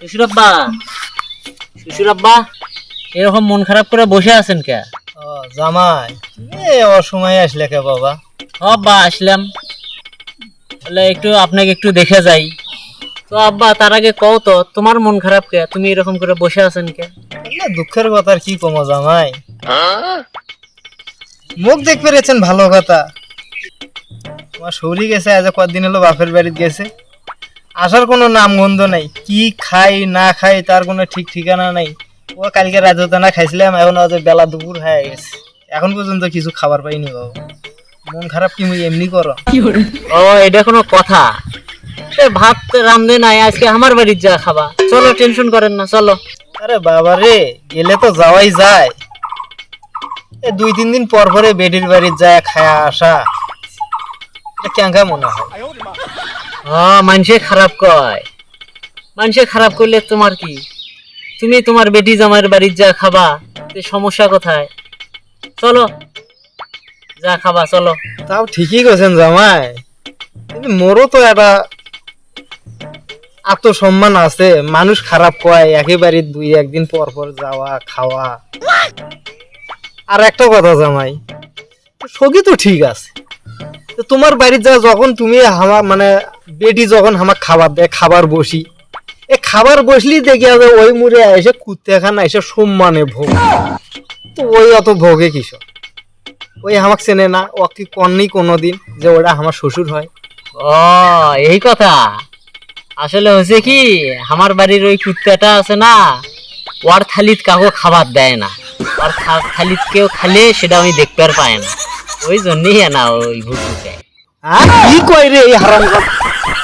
শ্বশুর আব্বা শ্বশুর আব্বা এরকম মন খারাপ করে বসে আছেন কে? জামাই। এ অসময়ে আসলে কে বাবা? আব্বা আসলাম। তাহলে একটু আপনাকে একটু দেখে যাই। তো আব্বা তার আগে কও তো তোমার মন খারাপ কে? তুমি এরকম করে বসে আছেন কে? না দুঃখের কথা আর কি কমো জামাই? মুখ দেখ পেরেছেন ভালো কথা। তোমার শরীর গেছে আজ কদিন হলো বাপের বাড়িতে গেছে। আসার কোনো নাম গন্ধ নাই। কি খাই না খাই তার কোনো ঠিক ঠিকানা নাই। ও কালকে রাজদানা খাইছিলাম এখন আজ বেলা দুপুর হয়ে গেছে এখন পর্যন্ত কিছু খাবার পাইনি বাবু মন খারাপ কি মুই এমনি করো ও এটা কোনো কথা। এ ভাত রান্ধে নাই আজকে আমার বাড়ির যা খাবা। চলো টেনশন করেন না চলো। আরে বাবা রে গেলে তো যাওয়াই যায়। এ দুই তিন দিন পর পরে বেডির বাড়ির যায় খায়া আসা এটা ক্যাঙ্কা মনে হয়। মানুষে খারাপ কয়। মানুষে খারাপ করলে তোমার কি? তুমি তোমার বেটি জামাইয়ের বাড়ির যা খাবা সমস্যা কোথায়? চলো, যা খাবা, চলো। তাও ঠিকই করছেন জামাই। কিন্তু মোরও তো একটা আত্মসম্মান আছে, মানুষ খারাপ কয়, একেবারে দুই, একদিন পর পর যাওয়া, খাওয়া। আর একটা কথা জামাই সবই তো ঠিক আছে। তোমার বাড়ির যা, যখন তুমি মানে বেটি যখন আমার খাবার দেয়, খাবার বসি। এ খাবার বসলি দেখি হবে ওই মুড়ে এসে কুত্তে খানা এসে সম্মানে ভোগ। তো ওই অত ভোগে কিসব ওই আমাকে চেনে না ও কি কননি কোনোদিন যে ওটা আমার শ্বশুর হয়। ও এই কথা। আসলে হয়েছে কি আমার বাড়ির ওই কুত্তাটা আছে না ওর থালিত কাউকে খাবার দেয় না। ওর থালিত কেউ খালে সেটা আমি দেখতে আর পায় না। ওই জন্যই না ওই হ্যাঁ কি কই রে হারাম